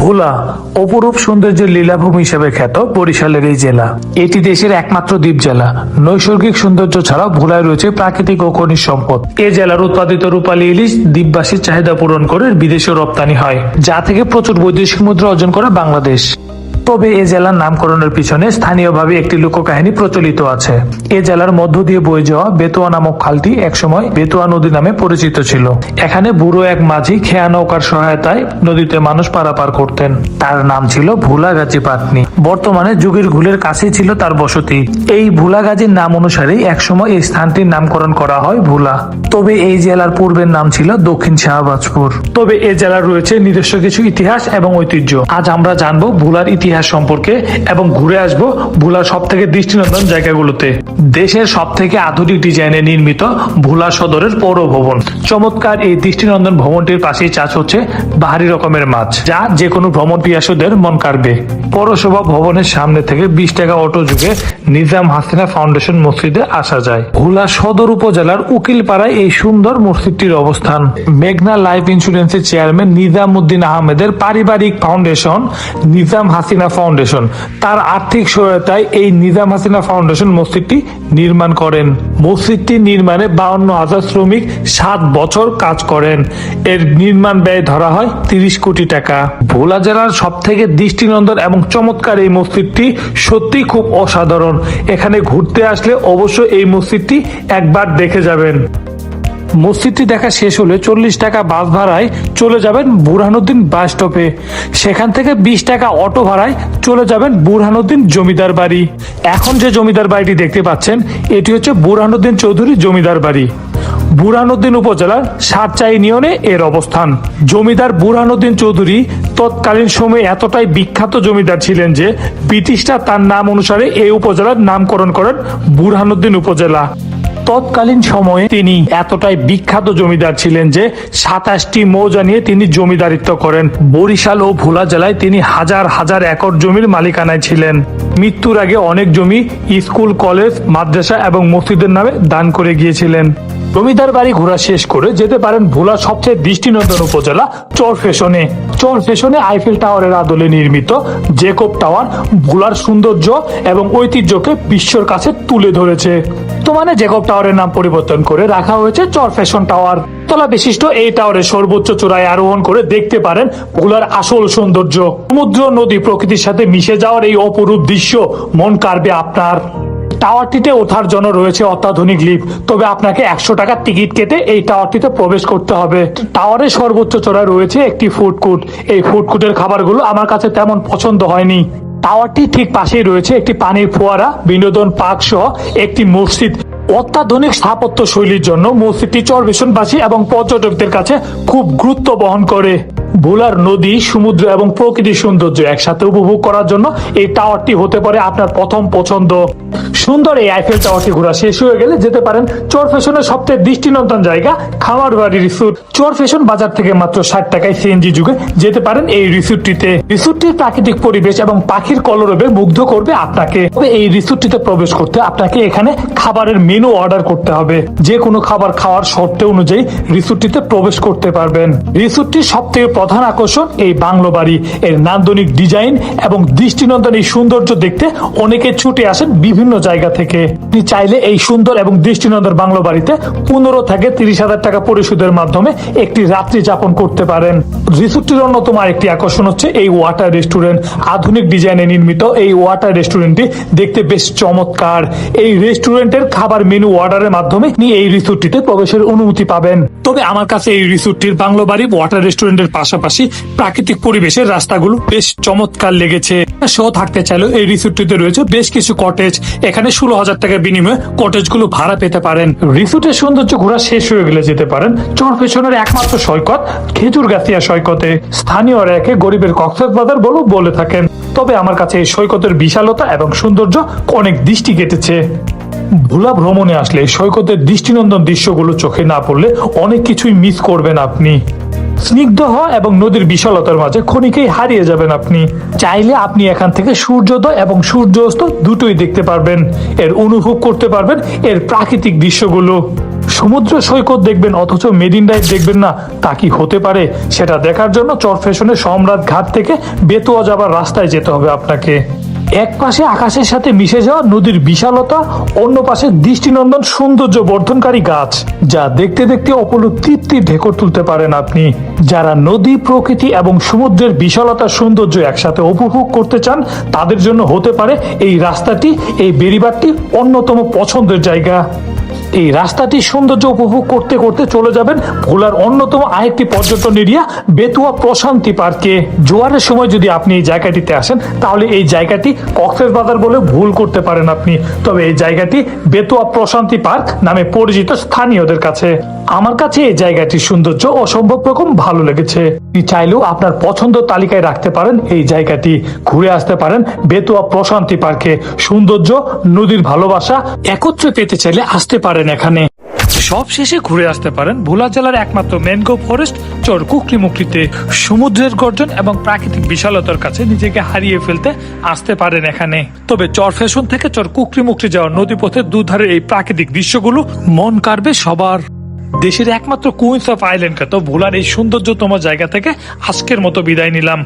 ভোলা, অপরূপ সৌন্দর্যের লীলাভূমি হিসেবে খ্যাত বরিশালের এই জেলা। এটি দেশের একমাত্র দ্বীপ জেলা। নৈসর্গিক সৌন্দর্য ছাড়াও ভোলায় রয়েছে প্রাকৃতিক ও খনিজ সম্পদ। এ জেলার উৎপাদিত রূপালী ইলিশ দ্বীপবাসীর চাহিদা পূরণ করে বিদেশে রপ্তানি হয়, যা থেকে প্রচুর বৈদেশিক মুদ্রা অর্জন করে বাংলাদেশ। তবে এ জেলার নামকরণের পিছনে স্থানীয়ভাবে একটি লোককাহিনী প্রচলিত আছে। এ জেলার মধ্য দিয়ে বয়ে যাওয়া বেতুয়া নামক খালটি একসময় বেতুয়া নদী নামে পরিচিত ছিল। এখানে বুড়ো এক মাঝি খেয়া নৌকার সহায়তায় নদীতে মানুষ পারাপার করতেন। তার নাম ছিল ভুলাগাজী পাটনি বর্তমানে যুগের ঘুলের কাছেই ছিল তার বসতি। এই ভুলাগাজীর নাম অনুসারে একসময় এই স্থানটির নামকরণ করা হয় ভুলা। তবে এই জেলার পূর্বের নাম ছিল দক্ষিণ শাহবাজপুর। তবে এ জেলার রয়েছে নিজস্ব কিছু ইতিহাস এবং ঐতিহ্য। আজ আমরা জানব ভুলার ইতিহাস সম্পর্কে এবং ঘুরে আসব ভুলার সব থেকে দৃষ্টিনন্দন জায়গাগুলোতে। দেশের সব থেকে আধুনিক ডিজাইনে নির্মিত ভুলা সদরের পৌর ভবন। চমৎকার এই দৃষ্টিনন্দন ভবনটির পাশেই চাষ হচ্ছে বাহারি রকমের মাছ, যা যে কোনো ভ্রমণ পিয়াসুদের মন কাড়বে। পৌরসভা ভবনের সামনে থেকে বিশ টাকা অটো যুগে নিজাম হাসিনা ফাউন্ডেশন মসজিদে আসা যায়। ভোলা সদর উপজেলার উকিলপাড়ায় এই সুন্দর মসজিদটির অবস্থান। মেঘনা লাইফ ইন্স্যুরেন্সের চেয়ারম্যান নিজাম উদ্দিন আহমেদের পারিবারিক ফাউন্ডেশন নিজাম হাসিনা ফাউন্ডেশন তার আর্থিক সহায়তায় এই নিজাম হাসিনা ফাউন্ডেশন মসজিদটি নির্মাণ করেন। মসজিদটি নির্মাণে বাউন্ন হাজার শ্রমিক সাত বছর কাজ করেন। এর নির্মাণ ব্যয় ধরা হয় তিরিশ কোটি টাকা। ভোলা জেলার সব থেকে দৃষ্টিনন্দন এবং চমৎকার এই মসজিদটি সত্যি খুব অসাধারণ। এখানে ঘুরতে আসলে অবশ্যই এই মসজিদটি একবার দেখে যাবেন। মসজিদটি দেখা শেষ হলে চল্লিশ টাকা বাস ভাড়ায় চলে যাবেন বুরহানুদ্দিন বাস স্টপে। সেখান থেকে বিশ টাকা অটো ভাড়ায় চলে যাবেন বুরহানুদ্দিন জমিদার বাড়ি। এখন যে জমিদার বাড়িটি দেখতে পাচ্ছেন, এটি হচ্ছে বুরহানুদ্দিন চৌধুরী জমিদার বাড়ি। বুরহানুদ্দিন উপজেলার সাতচা ইউনিয়নে এর অবস্থান। জমিদার বুরহানুদ্দিন চৌধুরী তৎকালীন সময়ে এতটাই বিখ্যাত জমিদার ছিলেন যে ব্রিটিশরা তার নাম অনুসারে এই উপজেলার নামকরণ করেন বুরহানুদ্দিন উপজেলা। তৎকালীন সময়ে তিনি এতটাই বিখ্যাত জমিদার ছিলেন যে সাতাশটি মৌজা নিয়ে তিনি জমিদারিত্ব করেন। বরিশাল ও ভোলা জেলায় তিনি হাজার হাজার একর জমির মালিকানায় ছিলেন। মৃত্যুর আগে অনেক জমি স্কুল, কলেজ, মাদ্রাসা এবং মসজিদের নামে দান করে গিয়েছিলেন। জমিদার বাড়ি ঘোরা শেষ করে যেতে পারেন ভোলা সবচেয়ে দৃষ্টিনন্দন উপজেলা চর ফেশনে চর ফেশনে আইফেল টাওয়ারের আদলে নির্মিত জেকব টাওয়ার ভোলার সৌন্দর্য এবং ঐতিহ্যকে বিশ্বর কাছে তুলে ধরেছে। বর্তমানে জেকব টাওয়ারের নাম পরিবর্তন করে রাখা হয়েছে চর ফ্যাশন টাওয়ার। তলা বিশিষ্ট এই টাওয়ারের সর্বোচ্চ চূড়ায় আরোহণ করে দেখতে পারেন ভোলার আসল সৌন্দর্য। সমুদ্র, নদী প্রকৃতির সাথে মিশে যাওয়ার এই অপরূপ দৃশ্য মন কাড়বে আপনার। টাওয়ারটিতে ওঠার জন্য রয়েছে অত্যাধুনিক লিফট, তবে আপনাকে একশো টাকার টিকিট কেটে এই টাওয়ারটিতে প্রবেশ করতে হবে। টাওয়ারের সর্বোচ্চ চড়ায় রয়েছে একটি ফুড কোর্ট। এই ফুড কোর্টের খাবারগুলো আমার কাছে তেমন পছন্দ হয়নি। টাওয়ারটি ঠিক পাশেই রয়েছে, একটি পানির ফোয়ারা, বিনোদন পার্ক সহ একটি মসজিদ। অত্যাধুনিক স্থাপত্য শৈলীর জন্য মসজিদটি চরবেশনবাসী এবং পর্যটকদের কাছে খুব গুরুত্ব বহন করে। ভোলার নদী, সমুদ্র এবং প্রকৃতির সৌন্দর্য একসাথে উপভোগ করার জন্য এই টাওয়ারটি হতে পারে আপনার প্রথম পছন্দ। সুন্দর এই আইফেল টাওয়ারটি ঘোরা শেষ হয়ে গেলে যেতে পারেন চোর ফ্যাশনের সবচেয়ে দৃষ্টিনন্দন জায়গা খামার বাড়ি রিসোর্ট চোর ফ্যাশন বাজার থেকে মাত্র ষাট টাকায় সিএনজি যুগে যেতে পারেন এই রিসোর্টটিতে রিসোর্টটির প্রাকৃতিক পরিবেশ এবং পাখির কলরবে মুগ্ধ করবে আপনাকে। তবে এই রিসোর্টটিতে প্রবেশ করতে আপনাকে এখানে খাবারের মেনু অর্ডার করতে হবে। যে কোনো খাবার খাওয়ার শর্তে অনুযায়ী রিসোর্টটিতে প্রবেশ করতে পারবেন। রিসোর্টটির সব থেকে প্রধান আকর্ষণ এই বাংলো বাড়ি। এর নান্দনিক ডিজাইন এবং দৃষ্টিনন্দন এই সৌন্দর্য দেখতে অনেকে ছুটে আসেন বিভিন্ন জায়গা থেকে। আপনি চাইলে এই সুন্দর এবং দৃষ্টিনন্দন বাংলো বাড়িতে পনেরো থেকে তিরিশ হাজার টাকা পরিশোধের মাধ্যমে একটি রাত্রি যাপন করতে পারেন। রিসোর্টটির অন্যতম আরেকটি আকর্ষণ হচ্ছে এই ওয়াটার রেস্টুরেন্ট। আধুনিক ডিজাইনে নির্মিত এই ওয়াটার রেস্টুরেন্টটি দেখতে বেশ চমৎকার। এই রেস্টুরেন্টের খাবার মেনু অর্ডারের মাধ্যমে এই রিসোর্টটিতে প্রবেশের অনুমতি পাবেন। তবে আমার কাছে এই রিসোর্টটির বাংলো বাড়ি ওয়াটার রেস্টুরেন্টের পাশাপাশি প্রাকৃতিক পরিবেশের রাস্তাগুলো বেশ চমৎকার লেগেছে। শো থাকতে চাইলেও এই রিসোর্টটিতে রয়েছে বেশ কিছু কটেজ এখানে ষোলো হাজার টাকার বিনিময়ে কটেজগুলো ভাড়া পেতে পারেন। রিসোর্টের সৌন্দর্য ঘোরা শেষ হয়ে গেলে যেতে পারেন চর পেছনের একমাত্র সৈকত, খেজুর গাছিয়া সৈকতে। স্থানীয়রা একে গরিবের কক্সবাজার বলেও বলে থাকেন। তবে আমার কাছে এই সৈকতের বিশালতা এবং সৌন্দর্য অনেক দৃষ্টি কেটেছে। ভোলা ভ্রমণে আসলে সৈকতের দৃষ্টিনন্দন দৃশ্যগুলো চোখে না পড়লে অনেক কিছুই মিস করবেন আপনি। স্নিগ্ধ এবং নদীর বিশালতার মাঝে ক্ষণিকেই হারিয়ে যাবেন আপনি। চাইলে আপনি এখান থেকে সূর্যোদয় এবং সূর্যাস্ত দুটোই দেখতে পারবেন। এর অনুভব করতে পারবেন এর প্রাকৃতিক দৃশ্যগুলো। সমুদ্র সৈকত দেখবেন অথচ মেরিন ড্রাইভ দেখবেন না, তা কি হতে পারে? সেটা দেখার জন্য চরফেশনের সম্রাট ঘাট থেকে বেতোয়া যাবার রাস্তায় যেতে হবে আপনাকে। এক পাশে আকাশের সাথে মিশে যাওয়া নদীর বিশালতা, অন্য পাশে দৃষ্টিনন্দন সৌন্দর্য বর্ধনকারী গাছ, যা দেখতে দেখতে অপলক তৃপ্তির ঢেকর তুলতে পারেন আপনি। যারা নদী, প্রকৃতি এবং সমুদ্রের বিশালতা সৌন্দর্য একসাথে উপভোগ করতে চান, তাদের জন্য হতে পারে এই রাস্তাটি, এই বেরিবারটি অন্যতম পছন্দের জায়গা। এই রাস্তাটির সৌন্দর্য উপভোগ করতে করতে চলে যাবেন ভোলার অন্যতম আরেকটি পর্যটন এরিয়া, বেতুয়া প্রশান্তি পার্কে জোয়ারের সময় যদি আপনি এই জায়গাটিতে আসেন, তাহলে এই জায়গাটি কক্সেস বাজার বলে ভুল করতে পারেন আপনি। তবে এই জায়গাটি বেতুয়া প্রশান্তি পার্ক নামে পরিচিত স্থানীয়দের কাছে। আমার কাছে এই জায়গাটির সৌন্দর্য অসম্ভব রকম ভালো লেগেছে। চাইলেও আপনার পছন্দ তালিকায় রাখতে পারেন। এই জায়গাটি ঘুরে আসতে পারেন। বেতুয়া প্রশান্তি পার্কে সৌন্দর্য, নদীর ভালোবাসা একত্রে পেতে চাইলে আসতে পারেন এখানে। সব শেষে ঘুরে আসতে পারেন ভোলা জেলার একমাত্র ম্যানগ্রোভ ফরেস্ট, চর কুকলিমুকলিতে সমুদ্রের গর্জন এবং প্রাকৃতিক বিশালতার কাছে নিজেকে হারিয়ে ফেলতে আসতে পারেন এখানে। তবে চর ফ্যাশন থেকে চর কুকলিমুকলি যাওয়ার নদীপথের দুধারে এই প্রাকৃতিক দৃশ্যগুলো মন কাড়বে সবার। দেশের একমাত্র কুইন্স অফ আইল্যান্ডকে তো ভোলার এই সৌন্দর্যতম জায়গা থেকে আজকের মতো বিদায় নিলাম।